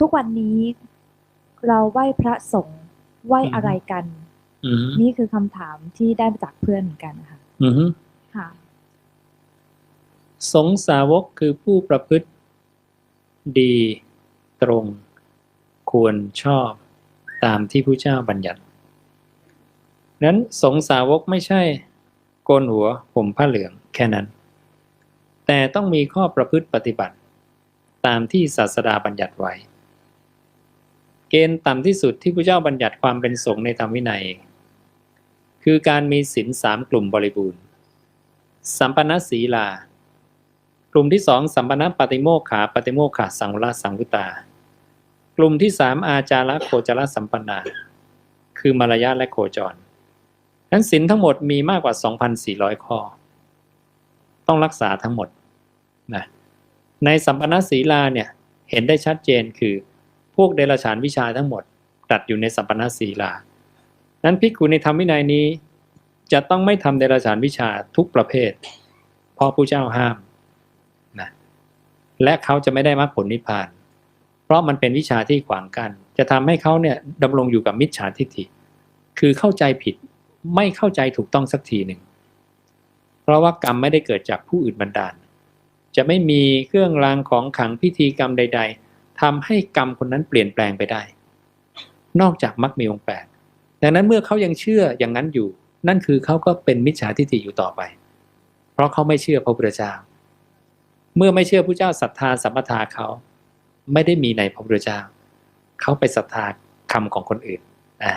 ทุกวันนี้เราไหว้พระสงฆ์ไหว้อะไรกันอืมนี่คือคำถามที่ได้มาจากเพื่อนเหมือนกันค่ะอืมค่ะ สงสาวกคือผู้ประพฤติดีตรง ควรชอบตามที่ผู้เจ้าบัญญัติ นั้นสงสาวกไม่ใช่โกนหัวผมผ้าเหลืองแค่นั้น แต่ต้องมีข้อประพฤติปฏิบัติ ตามที่ศาสดาบัญญัติไว้ เกณฑ์ต่ำที่สุดที่พระเจ้าบัญญัติความเป็นสงฆ์ในธรรมวินัย คือการมีศีลสามกลุ่มบริบูรณ์ สัมปนศีลา กลุ่มที่สองสัมปนปฏิโมกขาปฏิโมกขาสังวรสังวุตา กลุ่มที่สามอาจาระโคจรสัมปนนา คือมารยาทและโคจร นั้นศีลทั้งหมดมีมากกว่า 2,400 ข้อ ต้องรักษาทั้งหมดนะในสัมปนศีลาเนี่ยเห็นได้ชัดเจนคือ พวกเดรัจฉานวิชาทั้งหมดตัดอยู่ในสัมปนาศีลา นั้นภิกขุในธรรมวินัยนี้ จะต้องไม่ทำเดรัจฉานวิชาทุกประเภทเพราะผู้เจ้าห้ามนะและเขาจะไม่ได้มรรคผลนิพพาน เพราะมันเป็นวิชาที่ขวางกัน จะทำให้เขาเนี่ยดำรงอยู่กับมิจฉาทิฏฐิ คือเข้าใจผิดไม่เข้าใจถูกต้องสักทีหนึ่ง เพราะว่ากรรมไม่ได้เกิดจากผู้อื่นบันดาล จะไม่มีเครื่องรางของขังพิธีกรรมใด ๆ ทำให้กรรมคนนั้นเปลี่ยนแปลงไปได้ นอกจากมรรคมีองค์แปดดังนั้นเมื่อเขายังเชื่ออย่างนั้นอยู่ นั่นคือเขาก็เป็นมิจฉาทิฏฐิอยู่ต่อไป เพราะเขาไม่เชื่อพระพุทธเจ้า เมื่อไม่เชื่อพระเจ้าศรัทธาสัมปทาเขาไม่ได้มีในพระพุทธเจ้า เขาไปศรัทธาคำของคนอื่น อ่า